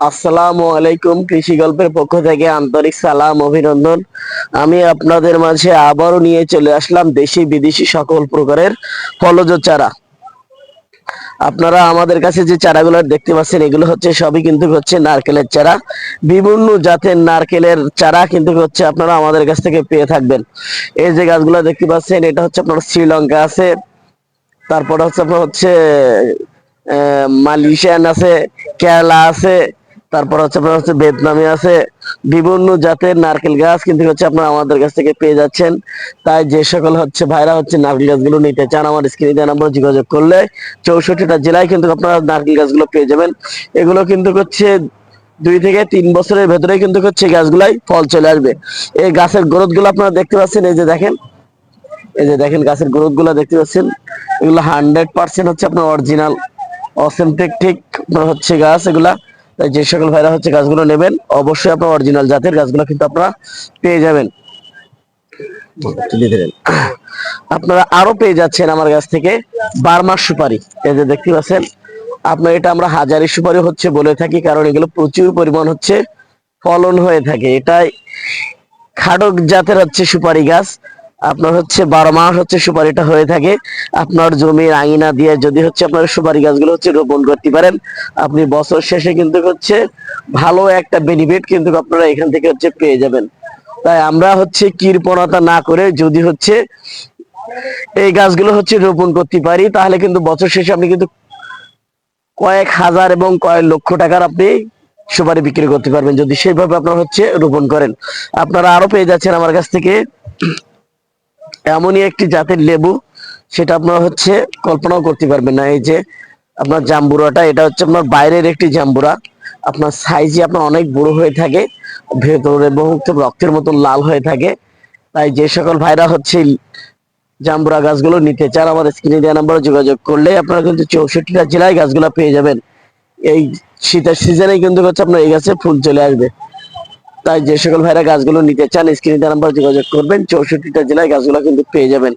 আসসালামু আলাইকুম কৃষি গল্পের পক্ষ থেকে আন্তরিক সালাম, অভিনন্দন। আমি আপনাদের মাঝে আবারও নিয়ে চলে আসলাম দেশি বিদেশি সকল প্রকারের ফলজ চারা। আপনারা আমাদের কাছে যে চারাগুলো দেখতে পাচ্ছেন, এগুলো হচ্ছে সবই কিন্তু হচ্ছে নারকেলের চারা। বিভিন্ন জাতের নারকেলের চারা কিন্তু হচ্ছে আপনারা আমাদের কাছ থেকে পেয়ে থাকবেন। এই যে গাছগুলো দেখতে পাচ্ছেন, এটা হচ্ছে আপনার শ্রীলঙ্কা আছে, তারপরে হচ্ছে আপনার হচ্ছে মালয়েশিয়ান আছে, কেরালা আছে তারপর হচ্ছে আপনার হচ্ছে ভিয়েতনামি আছে। বিভিন্ন জাতের নারকেল গাছ কিন্তু হচ্ছে আপনারা আমাদের কাছ থেকে পেয়ে যাচ্ছেন। তাই যে সকল হচ্ছে ভাইরা হচ্ছে নারকেল গাছগুলো নিতে চান, আমার স্ক্রিনে দেওয়া যোগাযোগ করলে চৌষট্টিটা জেলায় কিন্তু আপনারা নারকেল গাছগুলো পেয়ে যাবেন। এগুলো কিন্তু হচ্ছে দুই থেকে তিন বছরের ভেতরে কিন্তু হচ্ছে গাছগুলাই ফল চলে আসবে। এই গাছের গ্রোথগুলো আপনারা দেখতে পাচ্ছেন, এই যে দেখেন। এই যে দেখেন গাছের গ্রোথগুলো দেখতে পাচ্ছেন। এগুলো হান্ড্রেড পার্সেন্ট হচ্ছে আপনার অরিজিনাল, অথেন্টিক, ঠিক হচ্ছে গাছ এগুলা। তাই যে সকল ভাইরা হচ্ছে গাছগুলো নেবেন, অবশ্যই আপনার অরিজিনাল জাতের গাছগুলো কিন্তু আপনারা পেয়ে যাবেন। আপনারা আরও পেয়ে যাচ্ছেন আমার কাছ থেকে বারমাস সুপারি। এই যে দেখতে পাচ্ছেন, আপনার এটা আমরা হাজারি সুপারি হচ্ছে বলে থাকি, কারণ এগুলো প্রচুর পরিমাণ হচ্ছে ফলন হয়ে থাকে। এটাই খাডক জাতের হচ্ছে সুপারি গাছ। আপনার হচ্ছে বারো মাস হচ্ছে সুপারিটা হয়ে থাকে। আপনার জমির আঙিনা দিয়ে যদি হচ্ছে আপনার সুপারি গাছগুলো হচ্ছে রোপণ করতে পারেন, আপনি বছর শেষে কিন্তু হচ্ছে ভালো একটা বেনিফিট কিন্তু আপনারা এখান থেকে হচ্ছে পেয়ে যাবেন। তাই আমরা হচ্ছে কৃপণতা না করে যদি হচ্ছে এই গাছগুলো হচ্ছে রোপণ করতে পারি, তাহলে কিন্তু বছর শেষে আপনি কিন্তু কয়েক হাজার এবং কয়েক লক্ষ টাকার আপনি সুপারি বিক্রি করতে পারবেন যদি সেইভাবে আপনার হচ্ছে রোপণ করেন। আপনারা আরও পেয়ে যাচ্ছেন আমার কাছ থেকে। এমনই একটি জাতের লেবু, সেটা আপনার হচ্ছে কল্পনাও করতে পারবেন না। এই যে আপনার জাম্বুরাটা, এটা হচ্ছে আপনার বাইরের একটি জাম্বুরা। আপনার সাইজে আপনার অনেক বড় হয়ে থাকে ভেতরে বহুত রক্তের মতন লাল হয়ে থাকে। তাই যে সকল ভাইরা হচ্ছে জাম্বুরা গাছগুলো নিতে চান আমার স্ক্রিনে দেওয়া নাম্বারে যোগাযোগ করলে আপনারা কিন্তু চৌষট্টিটা জেলায় গাছগুলো পেয়ে যাবেন। এই শীতের সিজনে কিন্তু হচ্ছে আপনার এই গাছে ফুল চলে আসবে। তাই যে সকল ভাইরা গাছগুলো নিতে চান, স্ক্রিনে দেওয়া নাম্বার যোগাযোগ করবেন। চৌষট্টিটা জেলায় গাছগুলো কিন্তু পেয়ে যাবেন।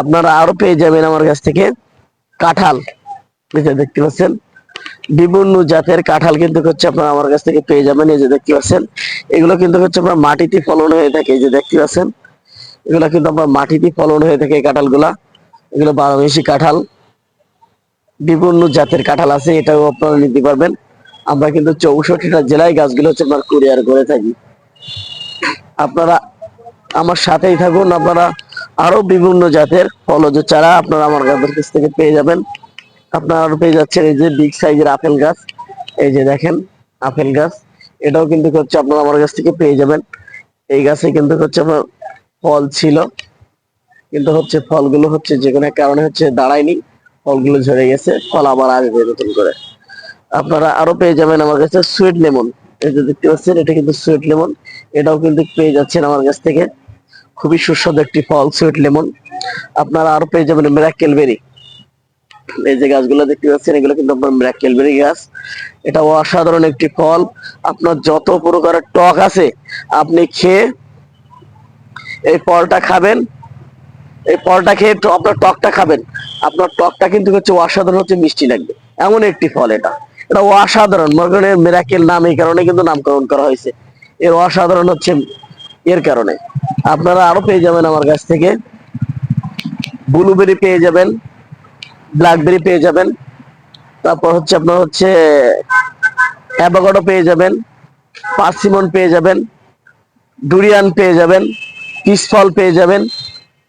আপনারা আরও পেয়ে যাবেন আমার কাছ থেকে কাঁঠাল। দেখতে পাচ্ছেন, বিভিন্ন জাতের কাঁঠাল কিন্তু হচ্ছে আপনারা আমার কাছ থেকে পেয়ে যাবেন। এই যে দেখতে পাচ্ছেন, এগুলো কিন্তু হচ্ছে আপনার মাটিতে ফলন হয়ে থাকে। এই যে দেখতে পাচ্ছেন, এগুলো কিন্তু আপনার মাটিতে ফলন হয়ে থাকে এই কাঁঠালগুলা। এগুলো বারোমেশি কাঁঠাল। বিভিন্ন জাতের কাঁঠাল আছে, এটাও আপনারা নিতে পারবেন। আমরা কিন্তু চৌষট্টিটা জেলায় গাছগুলো হচ্ছে আপনার কুরিয়ার করে থাকি। আপনারা আমার সাথেই থাকুন। আপনারা আরও বিভিন্ন জাতের ফলজ চারা আপনারা আমার গাছের কাছ থেকে পেয়ে যাবেন। আপনারা পেয়ে যাচ্ছেন এই যে বিগ সাইজের আপেল গাছ। এই যে দেখেন, আপেল গাছ। এটাও কিন্তু হচ্ছে আপনারা আমার কাছ থেকে পেয়ে যাবেন। এই গাছে কিন্তু হচ্ছে আপনার ফল ছিল। কিন্তু হচ্ছে ফলগুলো হচ্ছে যে কোনো কারণে হচ্ছে দাঁড়ায়নি। ফলগুলো ঝরে গেছে, ফল আবার আসবে নতুন করে। আপনারা আরও পেয়ে যাবেন আমার কাছে সুইট লেমন এই যে দেখতে পাচ্ছেন, এটা কিন্তু সুইট লেমন এটাও কিন্তু পেয়ে যাচ্ছেন আমার কাছ থেকে। খুবই সুস্বাদু একটি ফল সুইট লেমন আপনারা আরও পেয়ে যাবেন মিরাক্কেল বেরি এই যে গাছগুলো দেখতে পাচ্ছেন, এগুলো কিন্তু আপনার মিরাক্কেল বেরি গাছ। এটা অসাধারণ একটি ফল। আপনার যত প্রকারের টক আছে, আপনি খেয়ে এই ফলটা খাবেন। এই ফলটা খেয়ে আপনার টকটা খাবেন। আপনার টকটা কিন্তু হচ্ছে অসাধারণ, হচ্ছে মিষ্টি লাগবে। এমন একটি ফল এটা। এটা অসাধারণ। মনে করেন মেরাকেল নাম এই কারণে কিন্তু নামকরণ করা হয়েছে। এর অসাধারণ হচ্ছে এর কারণে। আপনারা আরও পেয়ে যাবেন আমার কাছ থেকে। ব্লুবেরি পেয়ে যাবেন ব্ল্যাকবেরি পেয়ে যাবেন। তারপর হচ্ছে আপনার হচ্ছে অ্যাভোকাডো পেয়ে যাবেন পার্সিমন পেয়ে যাবেন ডুরিয়ান পেয়ে যাবেন পিস ফল পেয়ে যাবেন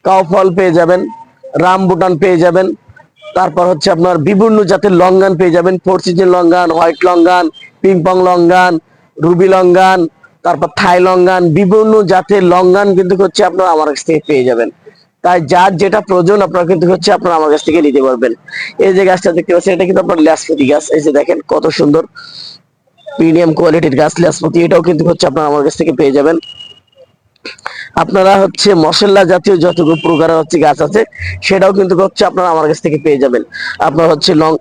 কাউ ফল পেয়ে যাবেন রামবুটান পেয়ে যাবেন। তারপর হচ্ছে আপনার বিভিন্ন জাতের লঙ্গান পেয়ে যাবেন। Four season longan white longan ping pong longan ruby longan তারপর থাই লঙ্গান বিভিন্ন জাতের লঙ্গান কিন্তু হচ্ছে আপনারা আমার কাছ থেকে পেয়ে যাবেন। তাই যার যেটা প্রয়োজন আপনারা কিন্তু হচ্ছে আপনারা আমার কাছ থেকে নিতে পারবেন। এই যে গাছটা দেখতে পাচ্ছেন, এটা কিন্তু আপনার ল্যাসপতি গাছ। এই যে দেখেন, কত সুন্দর প্রিমিয়াম কোয়ালিটির গাছ ল্যাসপতি। এটাও কিন্তু হচ্ছে আপনারা আমার কাছ থেকে পেয়ে যাবেন। আপনারা হচ্ছে মশলা জাতীয় যতগুলো প্রকারের হচ্ছে গাছ আছে, সেটাও কিন্তু হচ্ছে আপনারা আমার কাছ থেকে পেয়ে যাবেন। আপনার হচ্ছে লং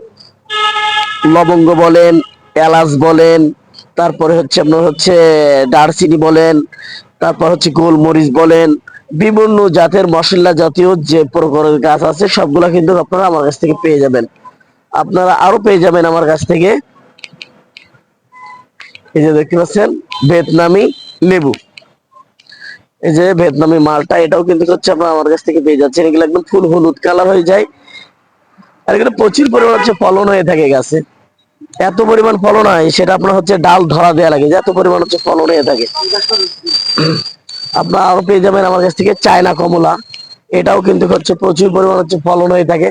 লবঙ্গ বলেন, এলাচ বলেন তারপরে হচ্ছে আপনার হচ্ছে দারচিনি বলেন, তারপর হচ্ছে গোলমরিচ বলেন, বিভিন্ন জাতের মশলা জাতীয় যে প্রকারের গাছ আছে, সবগুলা কিন্তু আপনারা আমার কাছ থেকে পেয়ে যাবেন। আপনারা আরও পেয়ে যাবেন আমার কাছ থেকে। এই যে দেখতে পাচ্ছেন, ভিয়েতনামি লেবু। এই যে ভিয়েতনামি মালটা, এটাও কিন্তু হচ্ছে আপনার আমার কাছ থেকে পেয়ে যাচ্ছেন। এগুলো একদম ফুল হলুদ কালার হয়ে যায়। আর এগুলো প্রচুর পরিমাণ হচ্ছে ফলন হয়ে থাকে গাছে। এত পরিমাণ ফলন হয়, সেটা আপনার হচ্ছে ডাল ধরা দেওয়া লাগে এত পরিমাণ হচ্ছে ফলন হয়ে থাকে। আপনার আরও পেয়ে যাবেন আমার কাছ থেকে চায়না কমলা, এটাও কিন্তু হচ্ছে প্রচুর পরিমাণ হচ্ছে ফলন হয়ে থাকে।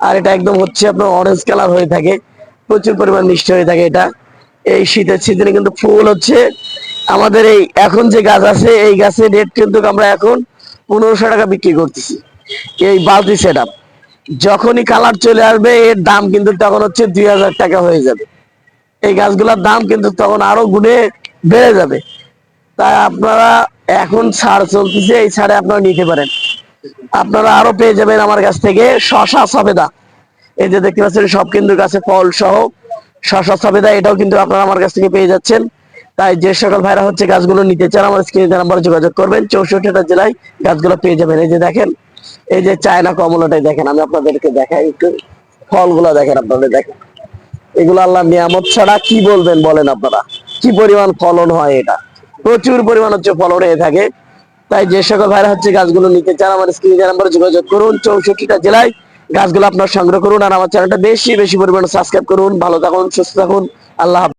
আর এটা একদম হচ্ছে আপনার অরেঞ্জ কালার হয়ে থাকে, প্রচুর পরিমাণ মিষ্টি হয়ে থাকে এটা। এই শীতের সিজনে কিন্তু ফুল হচ্ছে, আমাদের এই এখন যে গাছ আছে, এই গাছের রেট কিন্তু আমরা এখন পনেরোশো টাকা বিক্রি করতেছি, এই বালতি সেট যখনই কালার চলে আসবে, এর দাম কিন্তু তখন হচ্ছে দুই হাজার টাকা হয়ে যাবে। এই গাছগুলোর দাম কিন্তু তখন আরও গুণে বেড়ে যাবে। তাই আপনারা এখন ছাড় চলতেছে, এই ছাড়ে আপনারা নিতে পারেন। আপনারা আরও পেয়ে যাবেন আমার কাছ থেকে শশা সবেদা। এই যে দেখতে পাচ্ছেন, সব কিন্তু গাছে ফল সহ শশা সবেদা, এটাও কিন্তু আপনারা আমার কাছ থেকে পেয়ে যাচ্ছেন। তাই যে সকল ভাইরা হচ্ছে গাছগুলো নিতে চান, আমার স্ক্রিনে নাম্বারে যোগাযোগ করবেন। চৌষট্টিটা জেলায় গাছগুলো পেয়ে যাবেন। এই যে দেখেন এই যে চায়না কমলাটাই দেখেন, আমি আপনাদেরকে দেখাই একটু। ফলগুলো দেখেন আপনাদের দেখেন। এগুলো আল্লাহ নিয়ামত ছাড়া কি বলবেন বলেন আপনারা? কি পরিমাণ ফলন হয় এটা? প্রচুর পরিমাণ হচ্ছে ফলন হয়ে থাকে। তাই যে সকল ভাইরা হচ্ছে গাছগুলো নিতে চান, আমার স্ক্রিনে নাম্বারে যোগাযোগ করুন। চৌষট্টিটা জেলায় গাছগুলো আপনার সংগ্রহ করুন। আর আমার চ্যানেলটা বেশি বেশি পরিমাণে সাবস্ক্রাইব করুন। ভালো থাকুন, সুস্থ থাকুন। আল্লাহ।